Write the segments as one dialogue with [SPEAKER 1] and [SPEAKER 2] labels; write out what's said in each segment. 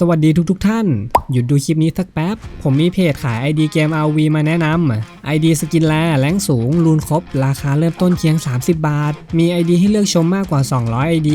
[SPEAKER 1] สวัสดีทุกๆทท่าน หยุดดูคลิปนี้สักแป๊บ ผมมีเพจขาย ID เกม RV มาแนะนำ ID สกินแลแรงสูง รูนครบ ราคาเริ่มต้นเพียง 30 บาท มี ID ให้เลือกชมมากกว่า 200 ID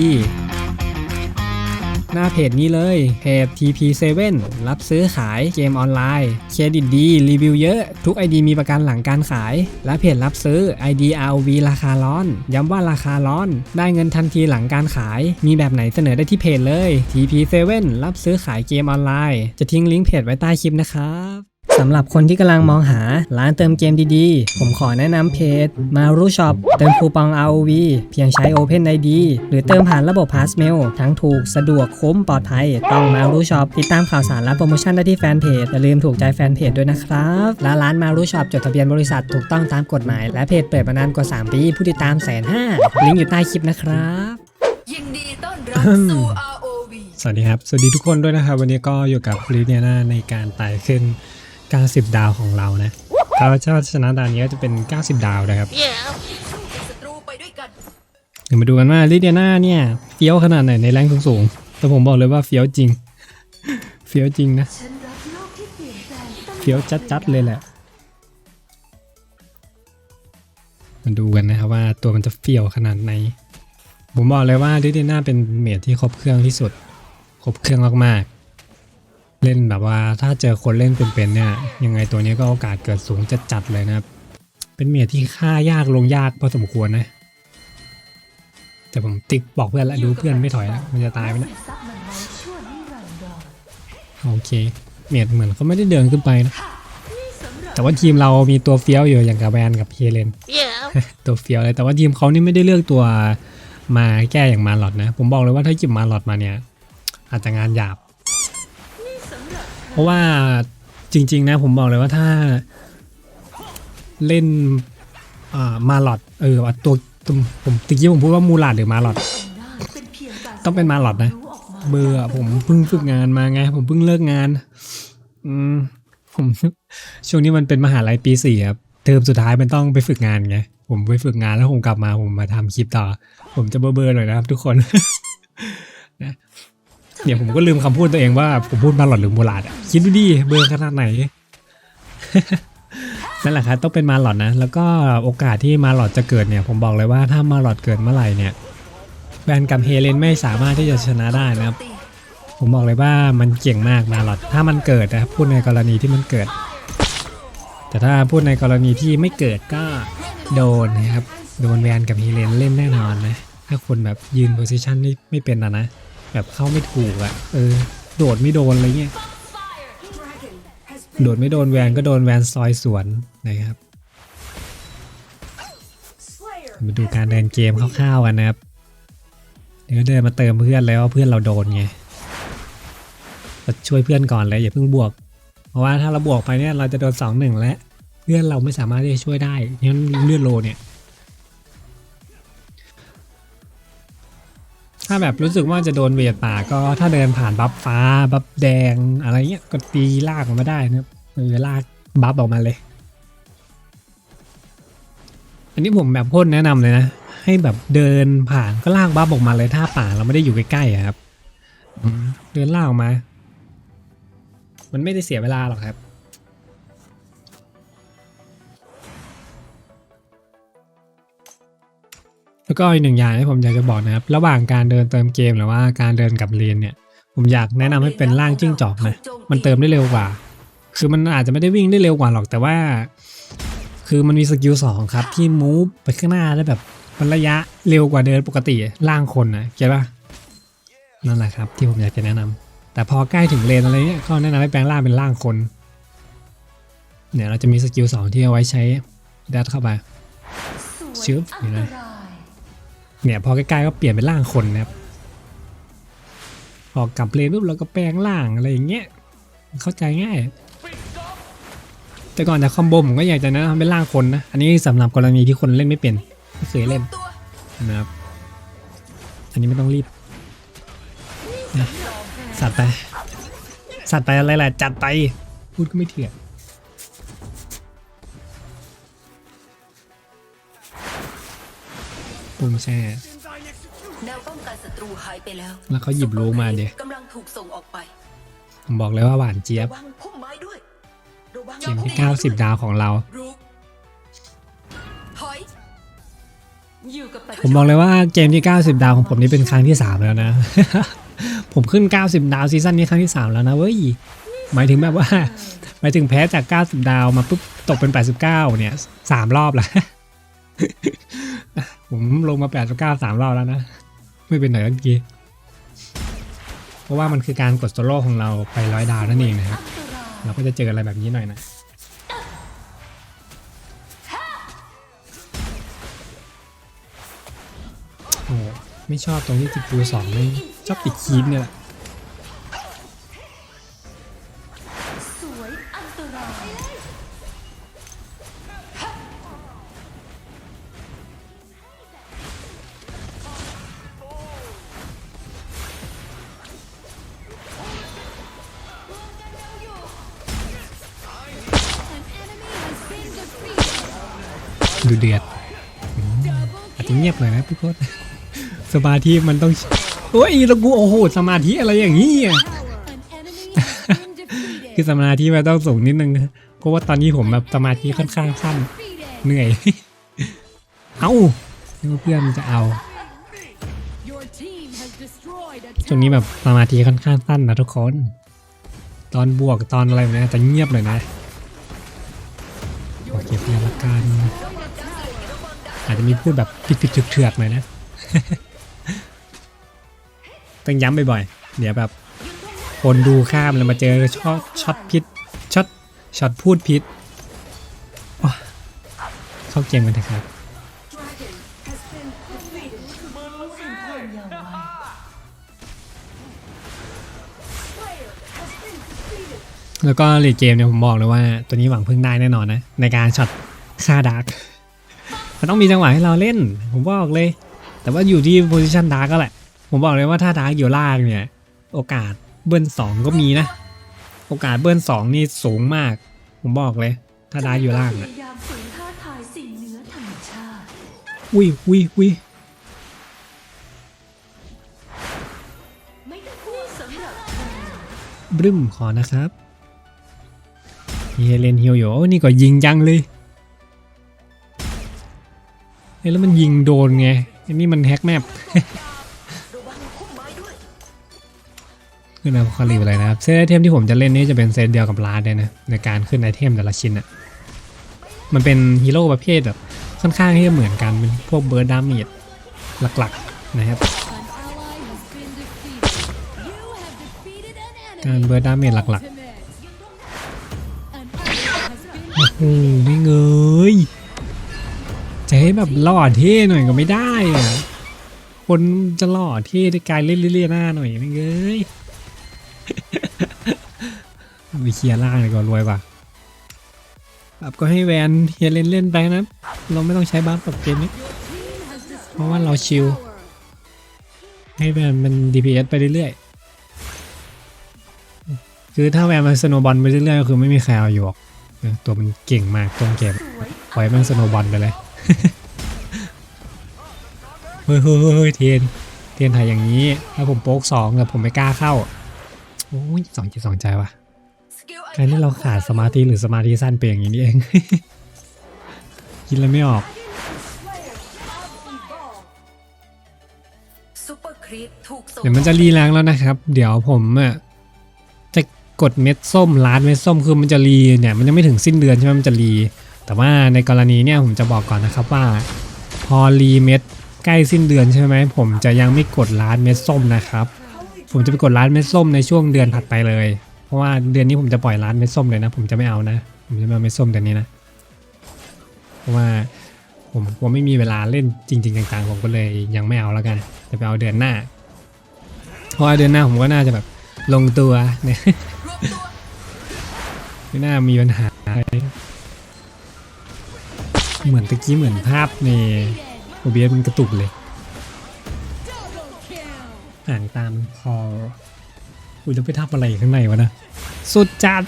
[SPEAKER 1] หน้าเพจนี้เลยเพจ TP7 รับซื้อขายเกมออนไลน์ เครดิตดี รีวิวเยอะ ทุก ID มีประกันหลังการขาย และเพจรับซื้อ ID ROV ราคาร้อน ย้ำว่าราคาร้อน ได้เงินทันทีหลังการขาย มีแบบไหนเสนอได้ที่เพจเลย TP7 รับซื้อขายเกมออนไลน์ จะทิ้งลิงก์เพจไว้ใต้คลิปนะครับ สำหรับคนที่กำลังมองหาร้านเติมเกมดีๆ ผมขอแนะนำเพจมารูช็อปเติมคูปอง ROV เพียงใช้ Open ID หรือเติมผ่านระบบ Passmail ทั้งถูกสะดวกคุ้มปลอดภัย ต้องมารูช็อปติดตามข่าวสารและโปรโมชั่นได้ที่แฟนเพจ อย่าลืมถูกใจแฟนเพจด้วยนะครับ และร้านมารูช็อปจดทะเบียนบริษัทถูกต้องตามกฎหมาย และเพจเปิดมานานกว่า 3 ปี ผู้ติดตามแสนห้าลิงก์อยู่ใต้คลิปนะครับ
[SPEAKER 2] ยินดีต้อนรับสู่ ROV
[SPEAKER 1] สวัสดีครับ สวัสดีทุกคนด้วยนะครับ วันนี้ก็อยู่กับลิเนียนาในการไต่ขึ้น 90 ดาวของเรานะถ้าชนะดาวนี้ก็จะเป็น 90 ดาวนะครับเดี๋ยวมาดูกันว่าลิเดียนาเนี่ยเฟี้ยวขนาดไหนในแรงสูงๆ แต่ผมบอกเลยว่าเฟี้ยวจริง เฟี้ยวจริงนะ เฟี้ยวจัดๆเลยแหละ มาดูกันนะครับว่าตัวมันจะเฟี้ยวขนาดไหน ผมบอกเลยว่าลิเดียนาเป็นเมจที่ครบเครื่องที่สุด ครบเครื่องมากๆ เล่นแบบว่าถ้าเจอคนเล่นเป็นๆเนี่ยยังไงตัวนี้ก็โอกาสเกิดสูงจะจัดเลยนะครับ เป็นเมจที่ฆ่ายากลงยากพอสมควรนะ แต่ผมติ๊กบอกเพื่อนแล้วดูเพื่อนไม่ถอยแล้วมันจะตายไหมนะโอเค เมียเหมือนเขาไม่ได้เดินขึ้นไปนะแต่ว่าทีมเรามีตัวเฟี้ยวอยู่อย่างกับแวนกับเฮเลนตัวเฟี้ยวเลยแต่ว่าทีมเขานี่ไม่ได้เลือกตัวมาแก้อย่างมาหลอดนะ ผมบอกเลยว่าถ้าจิบมาหลอดมาเนี่ย อาจจะงานหยาบ เพราะว่าจริง ๆ นะผมบอกเลยว่าถ้าเล่นอ่ามาหลอดเออตัวผมตะกี้ผมพูดว่ามูลาดหรือมาหลอดต้องเป็นมาหลอดนะเบอร์อผมเพิ่งฝึกงานมาไง ผมเพิ่งเลิกงาน อืมผมช่วงนี้มันเป็นมหาลัยปีสี่ครับเทอมสุดท้ายมันต้องไปฝึกงานไง ผมไปฝึกงานแล้วผมกลับมาผมมาทำคลิปต่อ ผมจะเบอร์เบอร์หน่อยนะครับทุกคนนะ เนี่ยผมก็ลืมคำพูดตัวเองว่าผมพูดมาหลอดหรือมูลาดอะคิดดูดิเบอร์ขนาดไหน นั่นแหละครับต้องเป็นมาหลอดนะ แล้วก็โอกาสที่มาหลอดจะเกิดเนี่ย ผมบอกเลยว่าถ้ามาหลอดเกิดเมื่อไหร่เนี่ยแบนกับเฮเลนไม่สามารถที่จะชนะได้นะครับ ผมบอกเลยว่ามันเก่งมากมาหลอด ถ้ามันเกิดนะพูดในกรณีที่มันเกิด แต่ถ้าพูดในกรณีที่ไม่เกิดก็โดนนะครับโดนแบนกับเฮเลนเล่นแน่นอนนะถ้าคนแบบยืนโพซิชันนี่ไม่เป็นอะนะ แบบเข้าไม่ถูกอะเออ โดดไม่โดนอะไรเงี้ยโดดไม่โดนแวนก็โดนแวนซอยสวนนะครับมาดูการเดินเกมคร่าวๆกันนะครับเดี๋ยวเดินมาเติมเพื่อนแล้วเพื่อนเราโดนไงช่วยเพื่อนก่อนเลยอย่าเพิ่งบวก เพราะว่าถ้าเราบวกไปเนี่ยเราจะโดนสองหนึ่งและเพื่อนเราไม่สามารถที่จะช่วยได้งั้นเลือดโลเนี่ย ถ้าแบบรู้สึกว่าจะโดนเวียดป่าก็ถ้าเดินผ่านบัฟฟ้าบัฟแดงอะไรเงี้ยก็ตีลากออกมาได้นะครับเออลากบัฟออกมาเลย อันนี้ผมแบบโคตรแนะนำเลยนะ ให้แบบเดินผ่านก็ลากบัฟออกมาเลยถ้าป่าเราไม่ได้อยู่ใกล้ๆอะครับเดินลากออกมา มันไม่ได้เสียเวลาหรอกครับ แล้วก็อีกหนึ่งอย่างที่ผมอยากจะบอกนะครับ ระหว่างการเดินเติมเกมหรือว่าการเดินกับเรียนเนี่ย ผมอยากแนะนำให้เป็นร่างจิ้งจอกนะมันเติมได้เร็วกว่า คือมันอาจจะไม่ได้วิ่งได้เร็วกว่าหรอกแต่ว่า คือมันมีสกิลสองครับที่มูฟไปข้างหน้าได้แบบมันระยะเร็วกว่าเดินปกติร่างคนนะเก็ตปะนั่นแหละครับ ที่ผมอยากจะแนะนำแต่พอใกล้ถึงเลนอะไรเงี้ยก็แนะนำให้แปลงร่างเป็นร่างคนเนี่ยเราจะมีสกิลสองที่เอาไว้ใช้ดัดเข้าไปชึบเห็นไหม เนี่ยพอใกล้ๆก็เปลี่ยนเป็นร่างคนนะครับพอกลับเลนปุ๊บเราก็แปลงร่างอะไรอย่างเงี้ยเข้าใจง่าย แต่ก่อนจะคอมโบผมก็อยากจะนะนำเป็นร่างคนนะ อันนี้สำหรับกรณีที่คนเล่นไม่เป็นไม่เคยเล่นนะครับ อันนี้ไม่ต้องรีบนะสัตว์ไปสัตว์ไปอะไรแหละจัดไปพูดก็ไม่เถื่อน ปุ่มแช่
[SPEAKER 2] แนวป้องกันศัตรูหายไปแล้ว
[SPEAKER 1] แล้วเขาหยิบรู้มาเดี๋ยว
[SPEAKER 2] กำลังถูกส่งออกไป
[SPEAKER 1] ผมบอกเลยว่าหวานเจี๊ยบ
[SPEAKER 2] ระวังพุ่มไม้ด้วยระวัง
[SPEAKER 1] เกมที่90 ดาวของเรา
[SPEAKER 2] รู้ถอยอยู่กับปัจจุ
[SPEAKER 1] ผมบอกเลยว่าเกมที่ 90 ดาวของผมนี่เป็นครั้งที่ 3 แล้วนะ ผมขึ้น 90 ดาวซีซั่นนี้ครั้งที่ 3 แล้วนะเว้ย หมายถึงแบบว่า หมายถึงแพ้จาก 90 ดาวมาปุ๊บตกเป็น 89 เนี่ยสามรอบแล้ว ผมลงมา89 3รอบแล้วนะ ไม่เป็นไหนเมื่อกี้ เพราะว่ามันคือการกดโซโล่ของเราไปร้อยดาวนั่นเองนะครับ เราก็จะเจออะไรแบบนี้หน่อยนะโอ้ไม่ชอบตรงที่ติดปูสองไม่ชอบติดคีบเนี่ยแหละ ดูเดือดอาจจะเงียบหน่อยนะพี่โคตสมาธิมันต้องโอ้ยแล้วกูโอ้โหสมาธิอะไรอย่างนี้อะคือสมาธิมันต้องสูงนิดนึงเพราะว่าตอนนี้ผมแบบสมาธิค่อนข้างสั้นเหนื่อย เอ้านึกว่าเพื่อนจะเอาช่วงนี้แบบสมาธิค่อนข้างสั้นนะทุกคน ตอนบวกตอนอะไรแบบนี้จะเงียบเลยนะ อาจจะมีพูดแบบผิดๆเถือกๆหน่อยนะต้องย้ำบ่อยๆ เดี๋ยวแบบคนดูข้ามแล้วมาเจอช็อตช็อตพิษช็อตช็อตพูดพิษว้าเข้าเกมกันเถอะครับ แล้วก็เลดเกมเนี่ยผมบอกเลยว่าตัวนี้หวังพึ่งได้แน่นอนนะ ในการช็อตฆ่าดาร์ก มันต้องมีจังหวะให้เราเล่น ผมบอกเลย แต่ว่าอยู่ที่โพซิชันดาร์กก็แหละ ผมบอกเลยว่าถ้าดาร์กอยู่ล่างเนี่ย โอกาสเบิ้ลสองก็มีนะ โอกาสเบิ้ลสองนี่สูงมาก ผมบอกเลย ถ้าดาร์กอยู่ล่าง
[SPEAKER 2] พ
[SPEAKER 1] อะ
[SPEAKER 2] ยายามฝืนท้าทายสิ่งเหนือธรรมชาติ
[SPEAKER 1] อุ้ยอุ้ยอุ้ย
[SPEAKER 2] ไม่ต้องกลัวรับเธอ
[SPEAKER 1] บรึมขอนะครับมีเฮเลนฮิวอยู่โอ้นี่ก็ยิงจังเลย แล้วมันยิงโดนไงอันนี้มันแฮกแมปขึ้นเอาคาริวอะไรนะครับเซตไอเทมที่ผมจะเล่นนี่จะเป็นเซตเดียวกับลาดเลยนะในการขึ้นไอเทมแต่ละชิ้นอะมันเป็นฮีโร่ประเภทแบบค่อนข้างที่จะเหมือนกันเป็นพวกเบิร์ดดามีดหลักๆนะครับการเบิร์ดดาเมจหลักๆโอ้โหไม่เงย จะให้แบบหล่อเท่หน่อยก็ไม่ได้อะคนจะหล่อเท่ด้วยการเล่นเลี่ยๆหน้าหน่อยไม่เงยไปเคลียร์ล่างเลยก่อนรวยกว่าครับก็ให้แวนเฮียเล่นเล่นๆไปนะ เราไม่ต้องใช้บัฟกับเกมนี้ เพราะว่าเราชิล ให้แวนมัน DPS ไปเรื่อยๆ คือถ้าแวนมันสโนบอลไปเรื่อยๆก็คือไม่มีใครเอาอยู่หรอกตัวมันเก่งมากต้นเกม
[SPEAKER 2] สวย
[SPEAKER 1] ปล่อยมันสโนบอลไปเลย เฮ้ยเฮ้ยเฮ้ยเทียนเทียนถ่ายอย่างนี้ถ้าผมโป๊กสองแต่ผมไม่กล้าเข้าโอ้ยสองจิตสองใจว่ะ
[SPEAKER 2] สกิลไอ
[SPEAKER 1] การที่เราขาดสมาธิหรือสมาธิสั้นไปอย่างนี้เอง คิดแล้วไม่ออก
[SPEAKER 2] เดี๋
[SPEAKER 1] ยวมันจะรีแรงแล้วนะครับ เดี๋ยวผมอะจะกดเม็ดส้มล้านเม็ดส้มคือมันจะรีเนี่ยมันยังไม่ถึงสิ้นเดือนใช่ไหมมันจะรี แต่ว่าในกรณีเนี่ยผมจะบอกก่อนนะครับว่า พอรีเม็ดใกล้สิ้นเดือนใช่ไหมผมจะยังไม่กดล้านเม็ดส้มนะครับ ผมจะไปกดล้านเม็ดส้มในช่วงเดือนถัดไปเลย เพราะว่าเดือนนี้ผมจะปล่อยล้านเม็ดส้มเลยนะ ผมจะไม่เอานะ ผมจะไม่เอาเม็ดส้มเดือนนี้นะเพราะว่าผมผมไม่มีเวลาเล่นจริงๆต่างๆผมก็เลยยังไม่เอาแล้วกันจะไปเอาเดือนหน้าเพราะว่าเดือนหน้าผมก็น่าจะแบบลงตัวเนี่ยไม่น่ามีปัญหาอะไร เหมือนตะกี้เหมือนภาพในโอเบียมันกระตุกเลย อ่านตามคออุ้ยจะไปทับอะไรข้างในวะนะ สุดจัด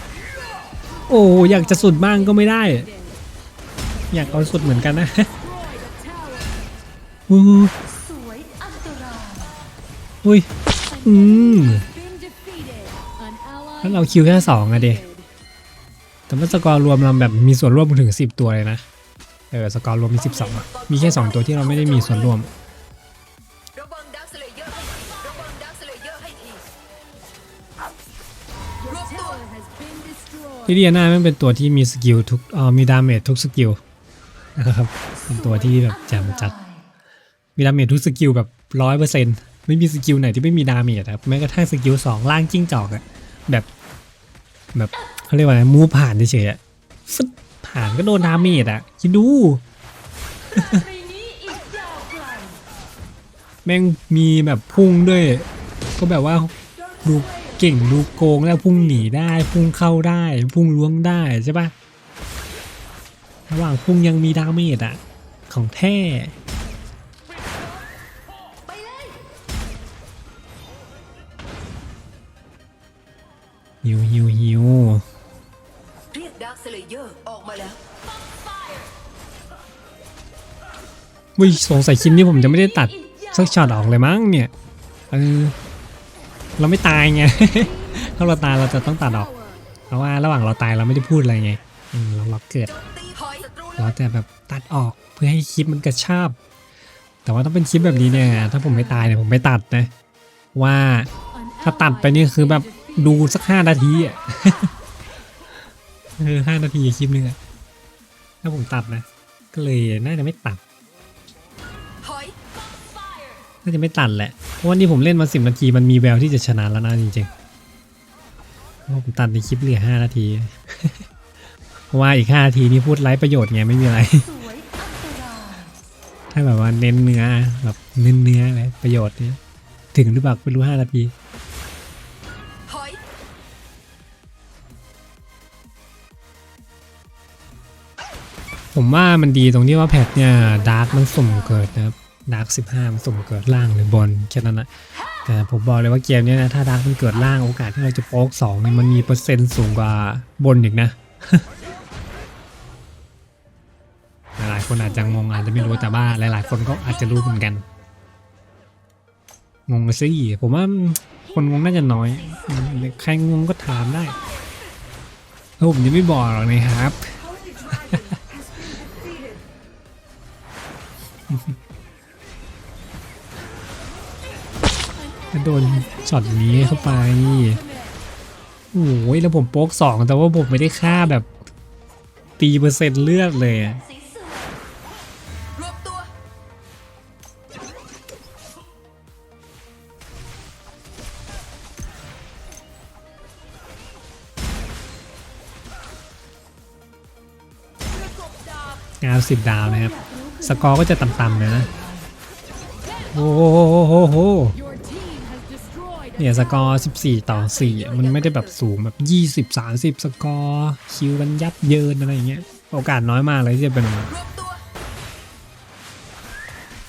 [SPEAKER 1] โอ้อยากจะสุดบ้างก็ไม่ได้ อยากเอาสุดเหมือนกันนะอู้
[SPEAKER 2] ยอุ้ย
[SPEAKER 1] อุ้ย อืมแล้วเราคิวแค่สองอะเดแต่ว่าสกอร์รวมเราแบบมีส่วนร่วมถึงสิบตัวเลยนะ เออสกอร์รวมมีสิบสองอะมีแค่สองตัวที่เราไม่ได้มีส่วนร่วม
[SPEAKER 2] ระวังดักสเลเยอร์ให้ระวังดักสเลเยอร์ให้ทีรวบตัว
[SPEAKER 1] ที่เดียนามันเป็นตัวที่มีสกิลทุกเอ่อมีดาเมจทุกสกิลนะครับเป็นตัวที่แบบแจ่มจัด มีดาเมจทุกสกิลแบบร้อยเปอร์เซ็นต์ไม่มีสกิลไหนที่ไม่มีดาเมจครับแม้กระทั่งสกิลสองล่างจิ้งจอกอะแบบ แบบเขาเรียกว่าอะไรมูฟผ่านเฉยๆอะฟึด ผ่านก็โดนดาเมจอะคิดดู แม่งมีแบบพุ่งด้วย ก็แบบว่าดูเก่งดูโกงแล้วพุ่งหนีได้ พุ่งเข้าได้ พุ่งล้วงได้ใช่ปะระหว่างพุ่งยังมีดาเมจอะของแท้
[SPEAKER 2] ยิ
[SPEAKER 1] วหิวหิว
[SPEAKER 2] เรียกดักสเลเยอร์ แล้ว
[SPEAKER 1] วิสงสัยคลิปนี้ผมจะไม่ได้ตัดสักช็อตออกเลยมั้งเนี่ยเออเราไม่ตายไงถ้าเราตายเราจะต้องตัดออก เพราะว่าระหว่างเราตายเราไม่ได้พูดอะไรไงเราเราเกิด เราจะแบบตัดออกเพื่อให้คลิปมันกระชับแต่ว่าถ้าเป็นคลิปแบบนี้เนี่ย ถ้าผมไม่ตายเนี่ยผมไม่ตัดนะ ว่าถ้าตัดไปนี่คือแบบดูสักห้านาทีอะเออห้านาทีคลิปนึงอะ ถ้าผมตัดนะ ก็เลยน่าจะไม่ตัด
[SPEAKER 2] ถอย
[SPEAKER 1] น่าจะไม่ตัดแหละ เพราะว่านี่ผมเล่นมาสิบนาทีมันมีแววที่จะชนะแล้วนะจริงๆเพราะผมตัดในคลิปเหลือห้านาที เพราะว่าอีกห้านาทีนี่พูดไร้ประโยชน์ไงไม่มีอะไร
[SPEAKER 2] สวยอันตราย
[SPEAKER 1] ถ้าแบบว่าเน้นเนื้อแบบเน้นเนื้ออะไรประโยชน์เนี่ยถึงหรือเปล่าไม่รู้ห้านาที ผมว่ามันดีตรงที่ว่าแพทเนี่ยดาร์กมันสุ่มเกิดนะครับดาร์กสิบห้ามันสุ่มเกิดล่างหรือบนแค่นั้นนะแต่ผมบอกเลยว่าเกมเนี้ยนะถ้าดาร์กมันเกิดล่างโอกาสที่เราจะโป๊กสองเนี่ยมันมีเปอร์เซ็นต์สูงกว่าบนอีกนะหลายคนอาจจะงงอาจจะไม่รู้แต่ว่าหลาย ๆ คนก็อาจจะรู้เหมือนกัน งงซิผมว่าคนงงน่าจะน้อยใครงงก็ถามได้แล้วผมจะไม่บอกหรอกนะครับ ก็โดนช็อตนี้เข้าไปโอ้ยแล้วผมโป๊กสองแต่ว่าผมไม่ได้ค่าแบบตีเปอร์เซ็นต์เลือดเลยอะ
[SPEAKER 2] สีเสือรวบตัว
[SPEAKER 1] งานสิบดาวนะครับ สกอร์ก็จะต่ำๆนะ โอ้โหโหโหเนี่ยสกอร์ 14 ต่อ4อะมันไม่ได้แบบสูงแบบ 20 30 สกอร์คิวกันยับเยินอะไรอย่างเงี้ย โอกาสน้อยมากเลยที่จะเป็นออกมาร
[SPEAKER 2] วบตัว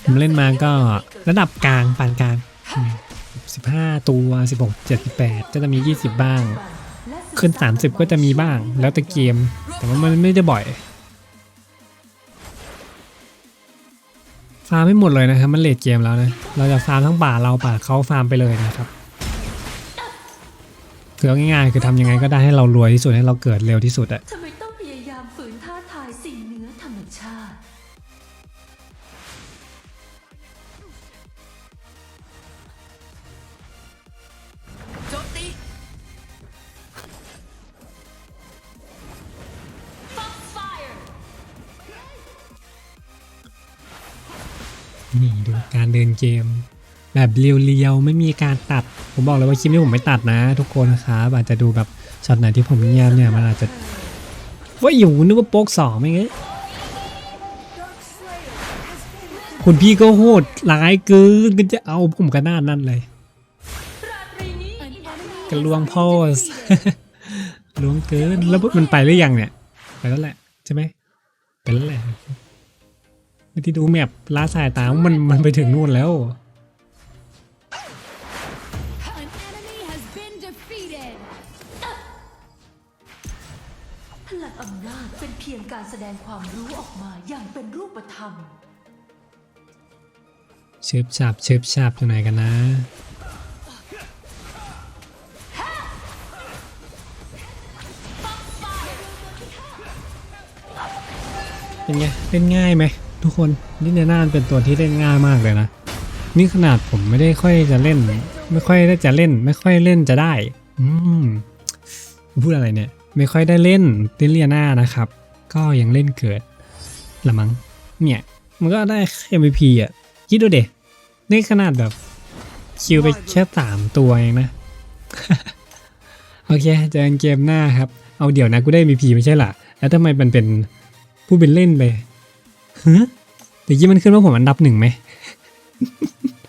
[SPEAKER 1] ผมเล่นมาก็ระดับกลางปานกลาง 15 ตัว 16 78 ก็จะมี 20 บ้าง ขึ้น 30 ก็จะมีบ้าง แล้วแต่เกม แต่ว่ามันไม่ได้บ่อย ฟาร์มไม่หมดเลยนะครับ มันเลดเกมแล้วนะ เราจะฟาร์มทั้งป่าเราป่าเขาฟาร์มไปเลยนะครับคือง่ายๆคือทำยังไงก็ได้ให้เรารวยที่สุดให้เราเกิดเร็วที่สุดอะ
[SPEAKER 2] เก
[SPEAKER 1] ม แบบเรียวๆไม่มีการตัด ผมบอกเลยว่าคลิปนี้ผมไม่ตัดนะ ทุกคนนะครับอาจจะดูแบบช็อตไหนที่ผมเงียบเนี่ยมันอาจจะว่าอยู่นึกว่าโป๊กสองไม่เงี้ยคุณพี่ก็โหดร้ายเกินก็จะเอาผมกระนานั่นเลยกระลวงโพสลวงเกินแล้วมันไปหรือยังเนี่ย ไปแล้วแหละ ใช่ไหมไปแล้วแหละ ไปที่ดูแมพล้าสายตา มันมันไปถึงนู่นแล้ว
[SPEAKER 2] พลังอำนาจเป็นเพียงการแสดงความรู้ออกมาอย่างเป็นรูปธรรม
[SPEAKER 1] เชิบชับเชิบชับอยู่ไหนกันนะเป็นไงเป็นง่ายไหม ทุกคนลิเนียนาเป็นตัวที่เล่นง่ายมากเลยนะ นี่ขนาดผมไม่ได้ค่อยจะเล่น ไม่ค่อยได้จะเล่น ไม่ค่อยเล่นจะได้ อืมพูดอะไรเนี่ย ไม่ค่อยได้เล่นลิเนียนานะครับ ก็ยังเล่นเกิดละมั้งเนี่ย มันก็ได้ MVP อะคิดดูเด็นี่ขนาดแบบคิวไปแค่สามตัวเองนะ โอเคเจอกันเกมหน้าครับ เอาเดี๋ยวนะกูได้ MVP ไม่ใช่หรอแล้วทำไมมันเป็นผู้เป็นเล่นไป ฮะเดี๋ยวกี้มันขึ้นว่าผมอันดับหนึ่งไหม